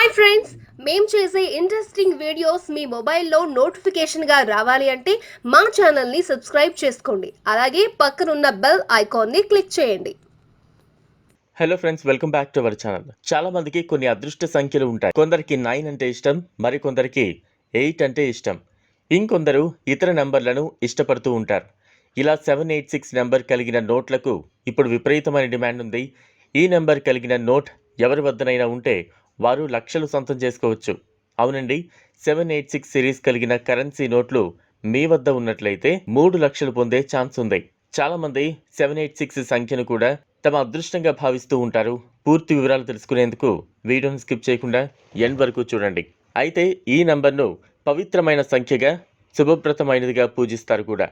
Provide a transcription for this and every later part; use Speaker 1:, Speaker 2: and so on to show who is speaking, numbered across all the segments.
Speaker 1: Hi friends మేము చేసే interesting videos మీ మొబైల్లో నోటిఫికేషన్గా రావాలి అంటే మా ఛానల్ని సబ్స్క్రైబ్ చేసుకోండి. అలాగే పక్కనున్న బెల్ ఐకాన్ని క్లిక్ చేయండి.
Speaker 2: Hello friends welcome back to our channel చాలా మందికి కొన్ని అదృష్ట సంఖ్యలు ఉంటాయి. కొందరికి నైన్ అంటే ఇష్టం మరికొందరికి ఎయిట్ అంటే ఇష్టం. ఇంకొందరు ఇతర నెంబర్లను ఇష్టపడుతూ ఉంటారు. ఇలా సెవెన్ ఎయిట్ సిక్స్ నెంబర్ కలిగిన నోట్లకు ఇప్పుడు విపరీతమైన డిమాండ్ ఉంది. ఈ నెంబర్ కలిగిన నోట్ ఎవరి వద్దనైనా ఉంటే వారు లక్షలు సొంతం చేసుకోవచ్చు. అవునండి సెవెన్ ఎయిట్ సిక్స్ సిరీస్ కలిగిన కరెన్సీ నోట్లు మీ వద్ద ఉన్నట్లయితే మూడు లక్షలు పొందే ఛాన్స్ ఉంది. చాలామంది సెవెన్ ఎయిట్ సిక్స్ సంఖ్యను కూడా తమ అదృష్టంగా భావిస్తూ ఉంటారు. పూర్తి వివరాలు తెలుసుకునేందుకు వీడియోను స్కిప్ చేయకుండా ఎండ్ వరకు చూడండి. అయితే ఈ నంబర్ను పవిత్రమైన సంఖ్యగా శుభప్రదమైనదిగా పూజిస్తారు కూడా.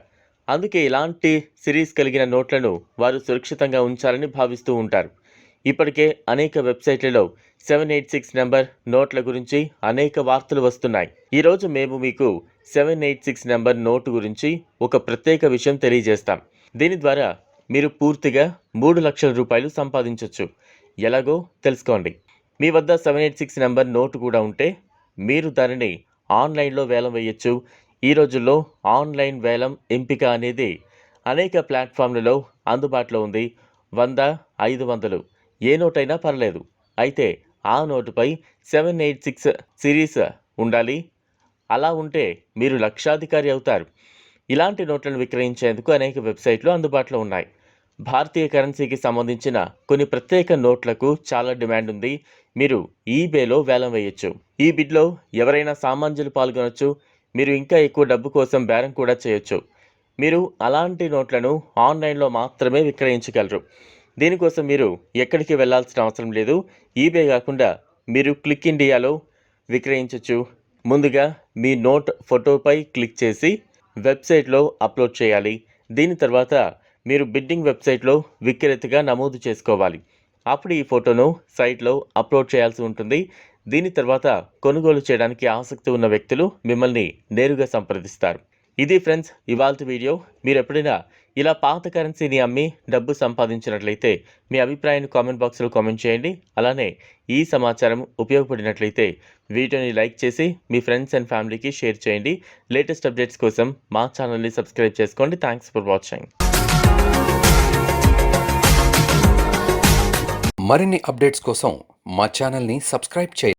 Speaker 2: అందుకే ఇలాంటి సిరీస్ కలిగిన నోట్లను వారు సురక్షితంగా ఉంచాలని భావిస్తూ ఉంటారు. ఇప్పటికే అనేక వెబ్సైట్లలో సెవెన్ ఎయిట్ సిక్స్ నెంబర్ నోట్ల గురించి అనేక వార్తలు వస్తున్నాయి. ఈరోజు మేము మీకు seven eight six number note గురించి ఒక ప్రత్యేక విషయం తెలియజేస్తాం. దీని ద్వారా మీరు పూర్తిగా మూడు లక్షల రూపాయలు సంపాదించవచ్చు ఎలాగో తెలుసుకోండి. మీ వద్ద seven eight six number note కూడా ఉంటే మీరు దానిని ఆన్లైన్లో వేలం వేయచ్చు. ఈ రోజుల్లో ఆన్లైన్ వేలం ఎంపిక అనేది అనేక ప్లాట్ఫామ్లలో అందుబాటులో ఉంది. వంద ఐదు వందలు. ఏ నోటైనా పర్లేదు. అయితే ఆ నోటుపై సెవెన్ ఎయిట్ సిక్స్ సిరీస్ ఉండాలి. అలా ఉంటే మీరు లక్షాధికారి అవుతారు. ఇలాంటి నోట్లను విక్రయించేందుకు అనేక వెబ్సైట్లు అందుబాటులో ఉన్నాయి. భారతీయ కరెన్సీకి సంబంధించిన కొన్ని ప్రత్యేక నోట్లకు చాలా డిమాండ్ ఉంది. మీరు ఈబేలో వేలం వేయొచ్చు. ఈ బిడ్లో ఎవరైనా సామాన్యులు పాల్గొనొచ్చు. మీరు ఇంకా ఎక్కువ డబ్బు కోసం బేరం కూడా చేయొచ్చు. మీరు అలాంటి నోట్లను ఆన్లైన్లో మాత్రమే విక్రయించగలరు. దీనికోసం మీరు ఎక్కడికి వెళ్ళాల్సిన అవసరం లేదు. ఈబే కాకుండా మీరు క్లిక్ ఇండియాలో విక్రయించవచ్చు ముందుగా మీ నోట్ ఫోటోపై క్లిక్ చేసి వెబ్సైట్లో అప్లోడ్ చేయాలి. దీని తర్వాత మీరు బిడ్డింగ్ వెబ్సైట్లో విక్రేతగా నమోదు చేసుకోవాలి. అప్పుడు ఈ ఫోటోను సైట్లో అప్లోడ్ చేయాల్సి ఉంటుంది. దీని తర్వాత కొనుగోలు చేయడానికి ఆసక్తి ఉన్న వ్యక్తులు మిమ్మల్ని నేరుగా సంప్రదిస్తారు. ఇది ఫ్రెండ్స్ ఇవాళ వీడియో. మీరు ఎప్పుడైనా ఇలా పాత కరెన్సీని అమ్మి డబ్బు సంపాదించినట్లయితే మీ అభిప్రాయాన్ని కామెంట్ బాక్స్లో కామెంట్ చేయండి. అలానే ఈ సమాచారం ఉపయోగపడినట్లయితే వీడియోని లైక్ చేసి మీ ఫ్రెండ్స్ అండ్ ఫ్యామిలీకి షేర్ చేయండి. లేటెస్ట్ అప్డేట్స్ కోసం మా ఛానల్ని సబ్స్క్రైబ్ చేసుకోండి. Thanks for watching.
Speaker 3: మరిన్ని అప్డేట్స్ కోసం మా ఛానల్ని సబ్స్క్రైబ్ చేయండి.